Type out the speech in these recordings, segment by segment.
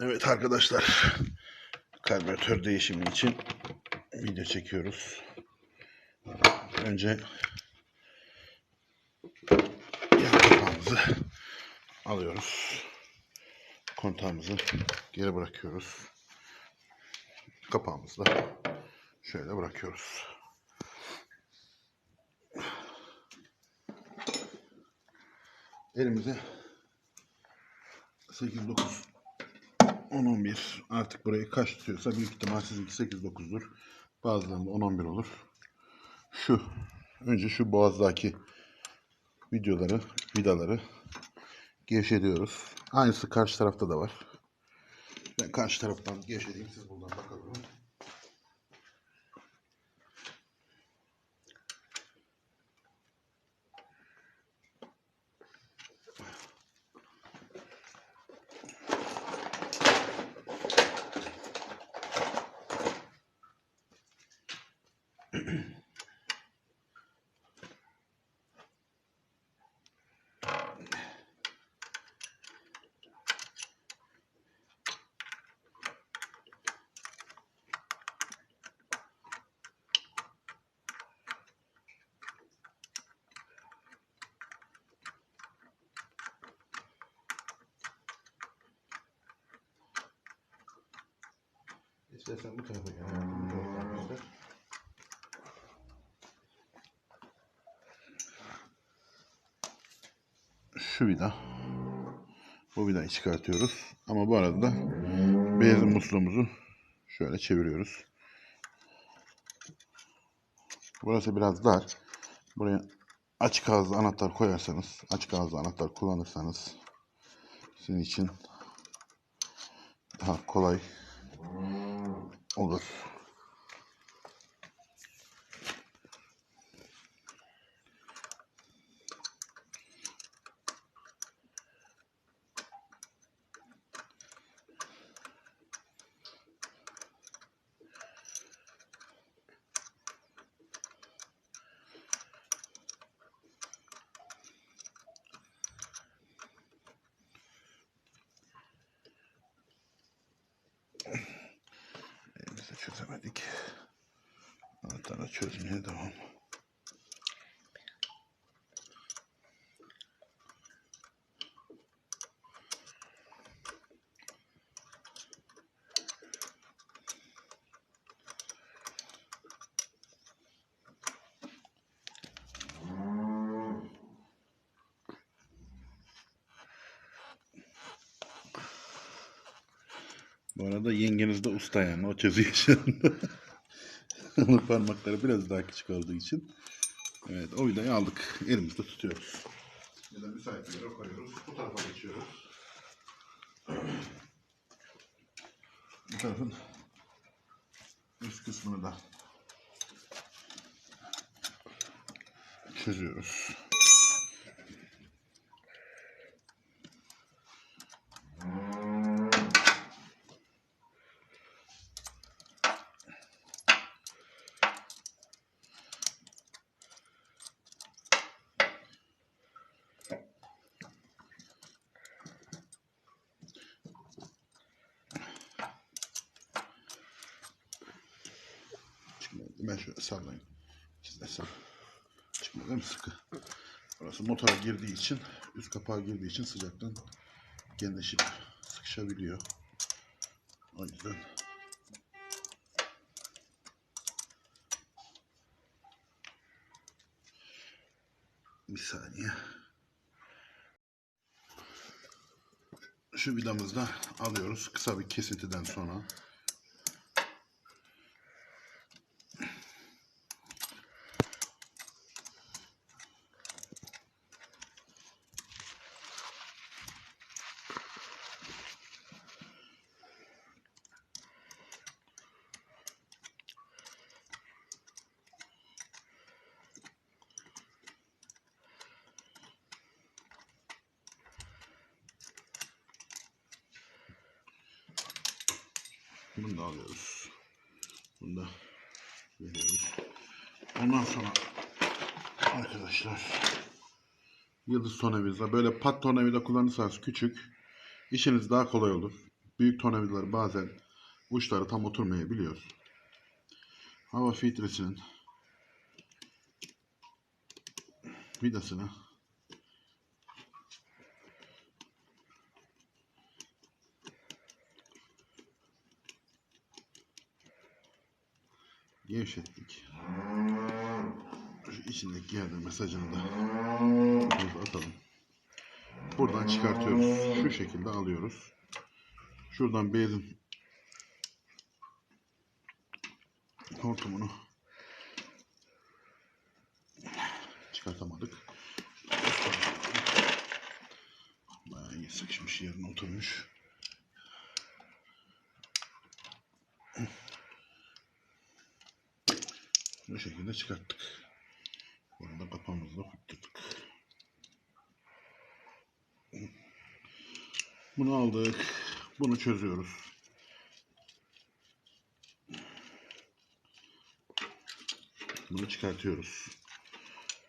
Evet arkadaşlar. Karbüratör değişimi için video çekiyoruz. Önce yan kapağımızı alıyoruz. Kontağımızı geri bırakıyoruz. Kapağımızı da şöyle bırakıyoruz. Elimize 8 9 10 11 artık burayı kaç tutuyorsa büyük ihtimal sizinki 8 9'dur. Bazılarında 10 11 olur. Şu önce şu boğazdaki videoları, vidaları gevşetiyoruz. Aynısı karşı tarafta da var. Ben karşı taraftan gevşeteyim siz buradan bakalım. İstersen bu tarafa gel. Şu vida. Bu vidayı çıkartıyoruz. Ama bu arada da benzin musluğumuzu şöyle çeviriyoruz. Burası biraz dar. Buraya açık ağızlı anahtar koyarsanız, açık ağızlı anahtar kullanırsanız sizin için daha kolay olur. Çözmeye devam. Bu arada yengeniz de usta yani o çözüyor şu anda. Onun parmakları biraz daha küçük olduğu için. Evet o vidayı aldık. Elimizde tutuyoruz. Ya da müsait yere koyuyoruz. Bu tarafa geçiyoruz. Bu tarafın üst kısmını da çözüyoruz. Çıkmadı. Ben şöyle sallayayım. Siz de sal. Çıkmadı mi sıkı? Orası motora girdiği için, üst kapağı girdiği için sıcaktan genleşip sıkışabiliyor. O yüzden bir saniye. Şu vidamızı da alıyoruz kısa bir kesintiden sonra. Bunu da alıyoruz. Bunu da veriyoruz. Ondan sonra arkadaşlar yıldız tornavida böyle pat tornavida kullanırsanız küçük işiniz daha kolay olur. büyük tornavidalar bazen uçları tam oturmayabiliyor. Hava filtresinin vidasını gevşettik. Şu içindeki yerden mesajını da biraz atalım. Buradan çıkartıyoruz. Şu şekilde alıyoruz. Şuradan benzin hortumunu çıkartamadık. Bayağı iyi sıkışmış yerine oturmuş. Bu şekilde çıkarttık. Bunu da kapağımızla kurtuldık. Bunu aldık. Bunu çözüyoruz. Bunu çıkartıyoruz.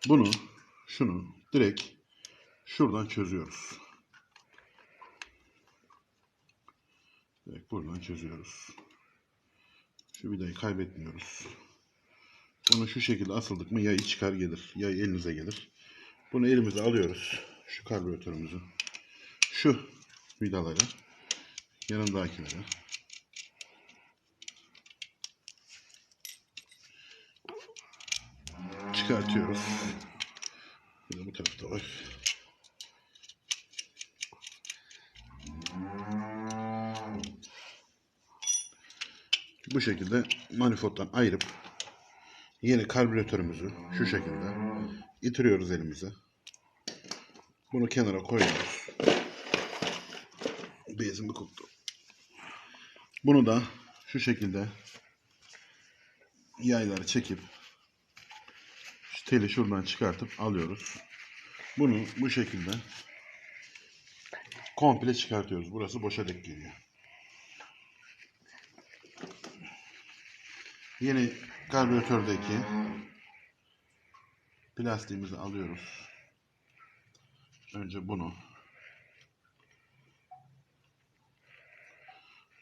Bunu, şunu direkt şuradan çözüyoruz. Direkt buradan çözüyoruz. Şu vidayı kaybetmiyoruz. Bunu şu şekilde asıldık mı yayı çıkar gelir. Yay elinize gelir. Bunu elimize alıyoruz. Şu karbüratörümüzü. Şu vidaları yanındakileri çıkartıyoruz. Bir de bu tarafta var. Bu şekilde manifolddan ayırıp yeni karbüratörümüzü şu şekilde itiriyoruz elimize. Bunu kenara koyuyoruz. Benzin bir koktu. Bunu da şu şekilde yayları çekip şu teli şuradan çıkartıp alıyoruz. Bunu bu şekilde komple çıkartıyoruz. Burası boşa dek geliyor. Yeni karbüratördeki plastiğimizi alıyoruz. Önce bunu.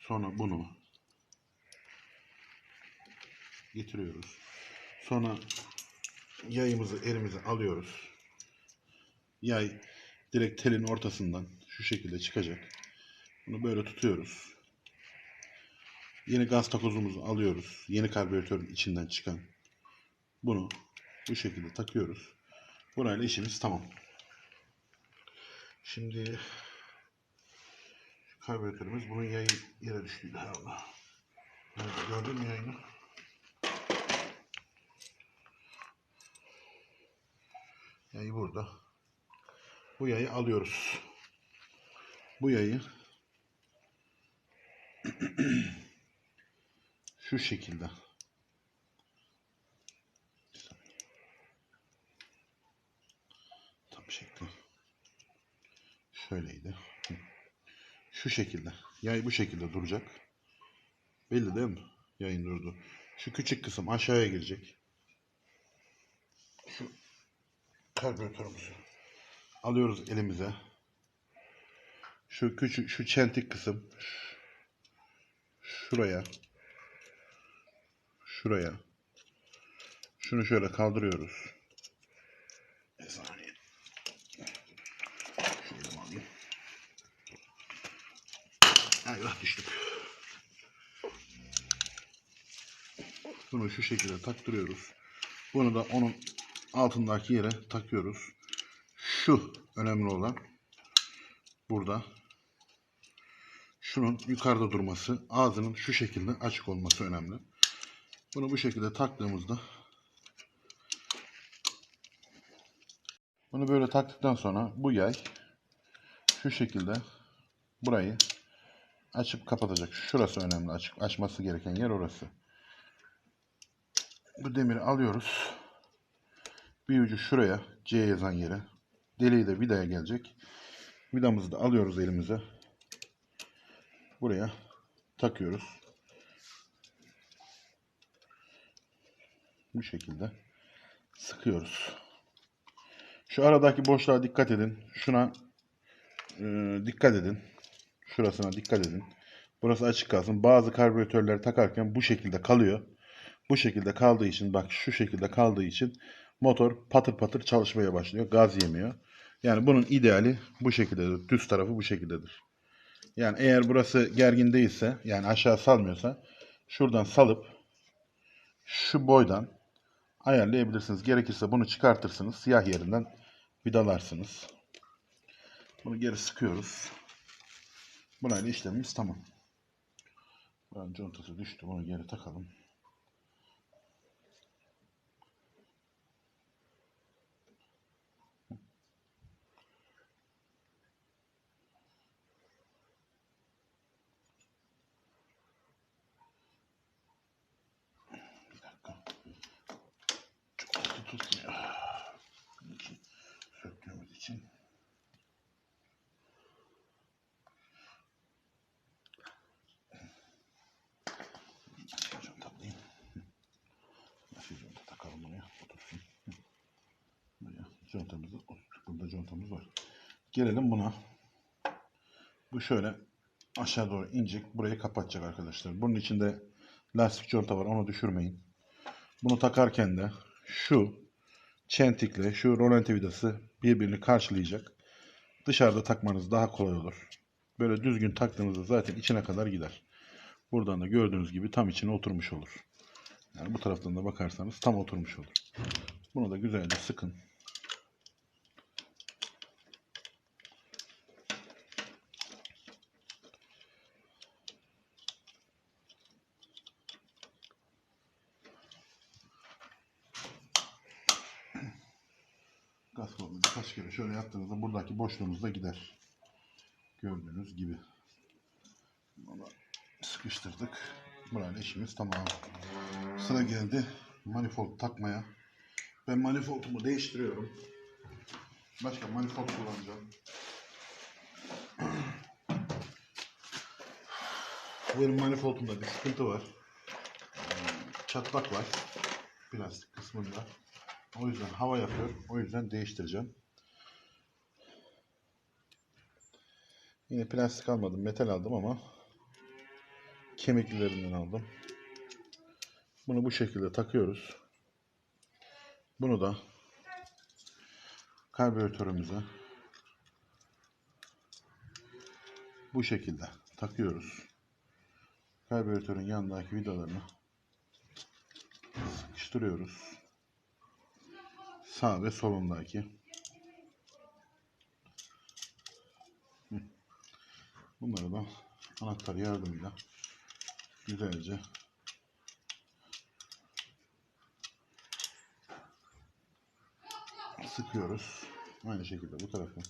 Sonra bunu getiriyoruz. Sonra yayımızı elimize alıyoruz. Yay direkt telin ortasından şu şekilde çıkacak. Bunu böyle tutuyoruz. Yeni gaz takozumuzu alıyoruz. Yeni karbüratörün içinden çıkan. Bunu bu şekilde takıyoruz. Burayla işimiz tamam. Şimdi karbüratörümüz bunun yayı yere düştüydü herhalde. Nerede, gördün mü yayını? Yayı burada. Bu yayı alıyoruz. Bu yayı şu şekilde tam şekli şöyleydi. Şu şekilde. Yay bu şekilde duracak. Belli değil mi? Yayın durdu. Şu küçük kısım aşağıya girecek. Şu karbüratörümüzü alıyoruz elimize. Şu küçük şu çentik kısım şuraya şuraya şunu şöyle kaldırıyoruz. Eyvah düştük. Bunu şu şekilde taktırıyoruz. Bunu da onun altındaki yere takıyoruz. Şu önemli olan burada şunun yukarıda durması, ağzının şu şekilde açık olması önemli. Bunu bu şekilde taktığımızda bunu böyle taktıktan sonra bu yay şu şekilde burayı açıp kapatacak. Şurası önemli. Açık, açması gereken yer orası. Bu demiri alıyoruz. Bir ucu şuraya C yazan yere. Deliği de vidaya gelecek. Vidamızı da alıyoruz elimize. Buraya takıyoruz. Bu şekilde sıkıyoruz. Şu aradaki boşluğa dikkat edin. Şuna e, dikkat edin. Şurasına dikkat edin. Burası açık kalsın. Bazı karbüratörleri takarken bu şekilde kalıyor. Bu şekilde kaldığı için bak şu şekilde kaldığı için motor patır patır çalışmaya başlıyor. Gaz yemiyor. Yani bunun ideali bu şekildedir. Düz tarafı bu şekildedir. Yani eğer burası gergin değilse yani aşağı salmıyorsa şuradan salıp şu boydan ayarlayabilirsiniz. Gerekirse bunu çıkartırsınız. Siyah yerinden vidalarsınız. Bunu geri sıkıyoruz. Burayla işlemimiz tamam. Buranın contası düştü. Bunu geri takalım. Bir dakika. Çok tutmuyor. İki söktüğümüz için. Şunu takayım. Nasıl conta takalım buraya? Otursun. Buraya contamız, burada contamız var. Gelelim buna. Bu şöyle aşağı doğru inecek. Burayı kapatacak arkadaşlar. Bunun içinde lastik conta var. Onu düşürmeyin. Bunu takarken de şu çentikle şu rolanti vidası birbirini karşılayacak. Dışarıda takmanız daha kolay olur. Böyle düzgün taktığınızda zaten içine kadar gider. Buradan da gördüğünüz gibi tam içine oturmuş olur. Yani bu taraftan da bakarsanız tam oturmuş olur. Bunu da güzelce sıkın. Kolunu birkaç kere şöyle yaptığınızda buradaki boşluğunuz da gider. Gördüğünüz gibi. Bunu sıkıştırdık. Burayla işimiz tamam. Sıra geldi manifold takmaya. Ben manifoldumu değiştiriyorum. Başka manifold kullanacağım. Benim manifoldumda bir sıkıntı var. Çatlak var. Plastik kısmında. O yüzden hava yapıyor. O yüzden değiştireceğim. Yine plastik almadım. Metal aldım ama kemiklilerinden aldım. Bunu bu şekilde takıyoruz. Bunu da karbüratörümüze bu şekilde takıyoruz. Karbüratörün yanındaki vidalarını sıkıştırıyoruz. Sağ ve solundaki. Bunları da anahtar yardımıyla güzelce sıkıyoruz. Aynı şekilde bu tarafı.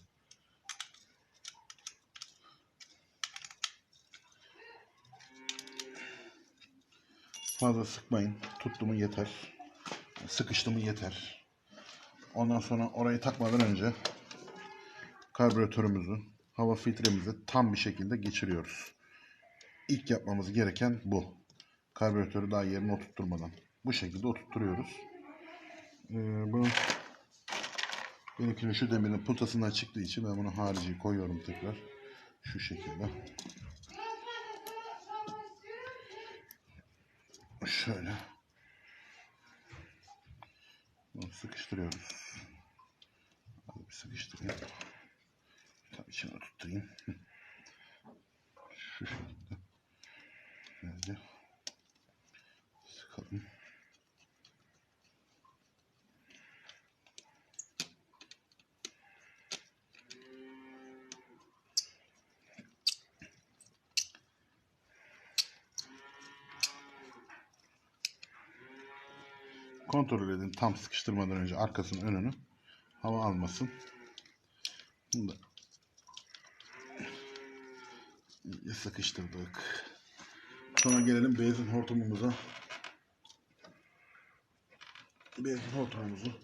Fazla sıkmayın. Tuttu mu yeter. Sıkıştı mı yeter. Ondan sonra orayı takmadan önce karbüratörümüzü, hava filtremizi tam bir şekilde geçiriyoruz. İlk yapmamız gereken bu. Karbüratörü daha yerine oturtturmadan. Bu şekilde oturtturuyoruz. Ee, bunun benimkinin şu demirin putasından çıktığı için ben bunu harici koyuyorum tekrar. Şu şekilde. Şöyle. Bunu sıkıştırıyoruz. Bir sıkıştırayım. Tam içine tutturayım. Şu şekilde. Kontrol edin tam sıkıştırmadan önce arkasının önünü hava almasın. Bunu da sıkıştırdık. Sonra gelelim benzin hortumumuza. Benzin hortumumuzu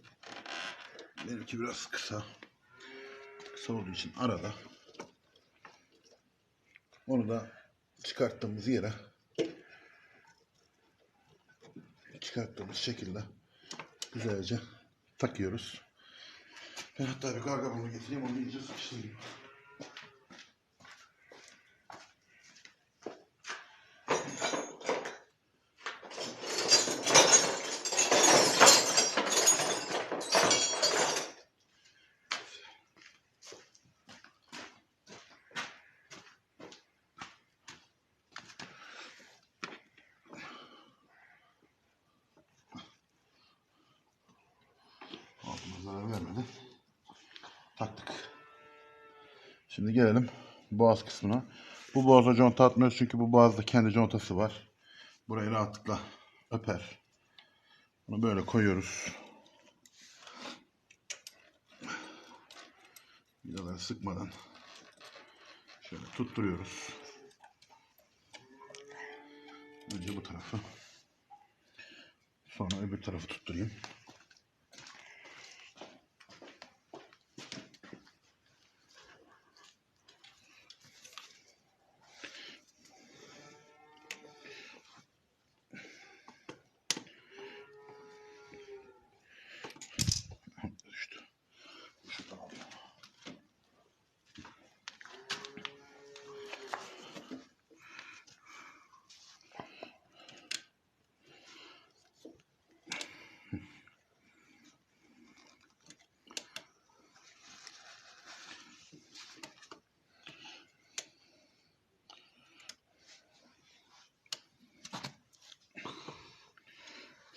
benimki biraz kısa. Kısa olduğu için arada. Onu da çıkarttığımız yere çıkarttığımız şekilde güzelce takıyoruz. Ben hatta bir gargamonu getireyim onu iyice sıkıştırayım. Zarar vermedi. Taktık. Şimdi gelelim boğaz kısmına. Bu boğaza conta atmıyoruz çünkü bu boğazda kendi contası var. Burayı rahatlıkla öper. Bunu böyle koyuyoruz. Vidaları sıkmadan şöyle tutturuyoruz. Önce bu tarafı. Sonra öbür tarafı tutturayım.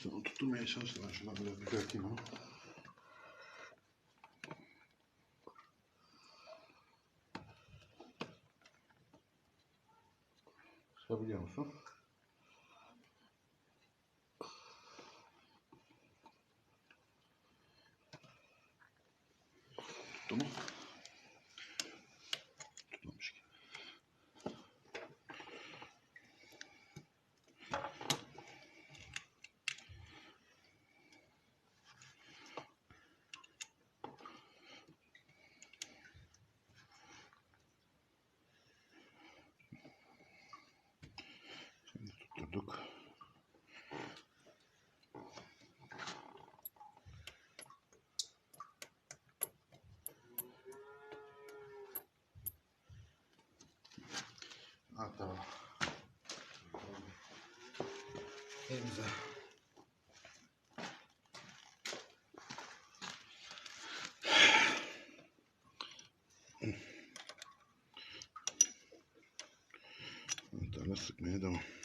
Şunu tutturmaya çalıştım. Ben şuradan biraz düzelteyim onu. Çıkabiliyor musun? Hatta elimize Anahtarla sıkmaya devam. İnek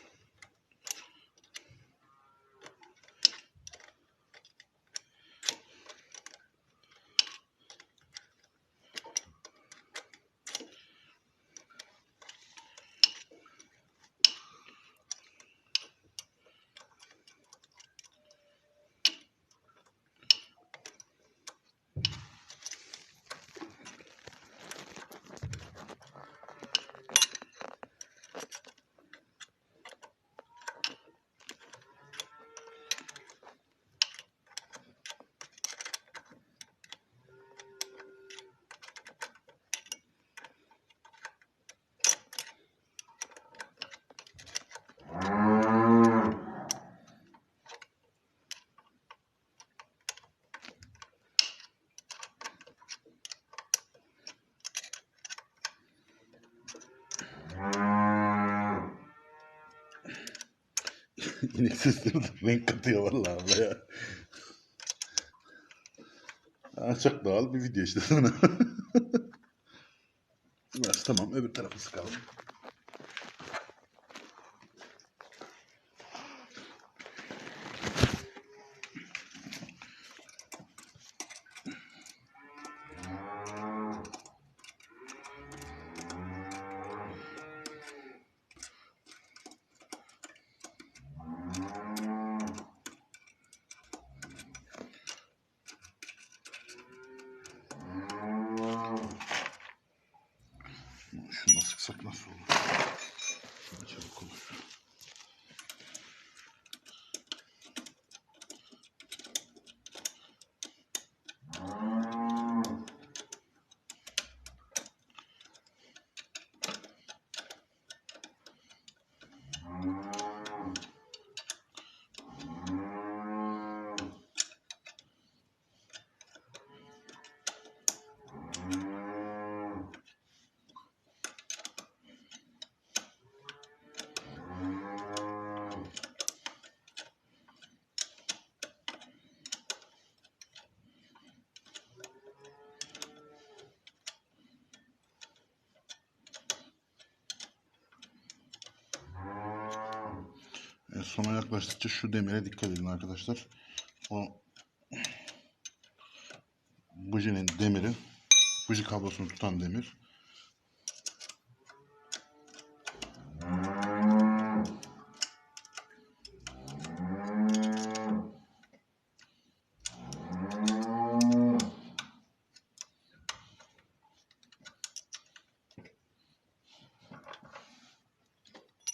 sesleri de renk katıyor vallahi abla ya. Ha, çok doğal bir video işte sana. Burası tamam öbür tarafı sıkalım. Sona yaklaştıkça şu demire dikkat edin arkadaşlar. O bujinin demiri. Buji kablosunu tutan demir.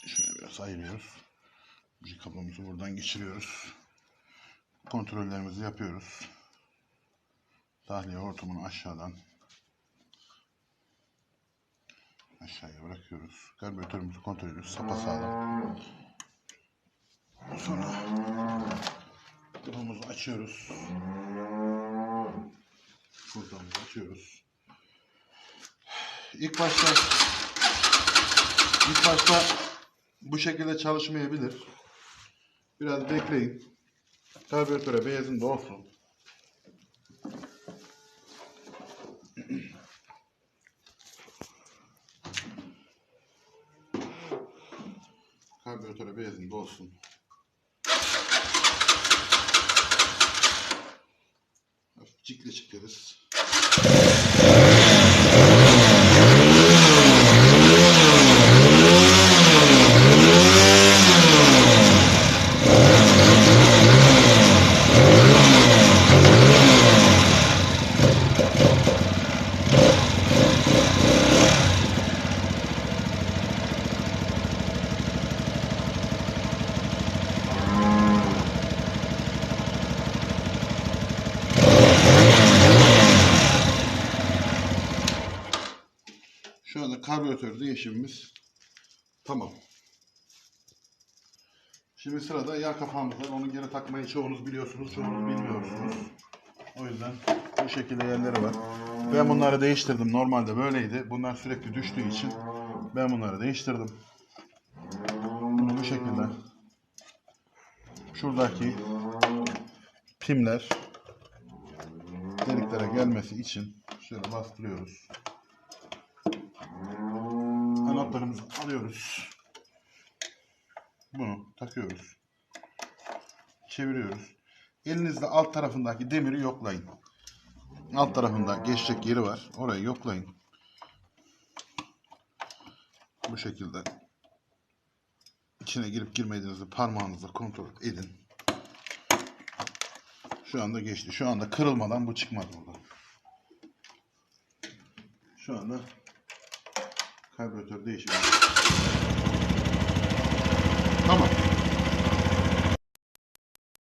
Şöyle biraz ayırıyoruz. Buji kablomuzu buradan geçiriyoruz. Kontrollerimizi yapıyoruz. Tahliye hortumunu aşağıdan aşağıya bırakıyoruz. Karbüratörümüzü kontrol ediyoruz. Sapasağlam. Sonra kapımızı açıyoruz. Kurtamızı açıyoruz. İlk başta ilk başta bu şekilde çalışmayabilir. Biraz bekleyin. Karbüratöre beyazın da olsun. Karbüratöre beyazın da olsun. Cikle çıkarız. Şu anda karbüratör değişimimiz tamam. Şimdi sırada yağ kapağımız var. Onu geri takmayı çoğunuz biliyorsunuz, çoğunuz bilmiyorsunuz. O yüzden bu şekilde yerleri var. Ben bunları değiştirdim. Normalde böyleydi. Bunlar sürekli düştüğü için ben bunları değiştirdim. Bunu bu şekilde şuradaki pimler deliklere gelmesi için şöyle bastırıyoruz. Anahtarımızı alıyoruz. Bunu takıyoruz. Çeviriyoruz. Elinizde alt tarafındaki demiri yoklayın. Alt tarafında geçecek yeri var. Orayı yoklayın. Bu şekilde içine girip girmediğinizi parmağınızla kontrol edin. Şu anda geçti. Şu anda kırılmadan bu çıkmaz buradan. Şu anda karbüratör değişimi. Tamam.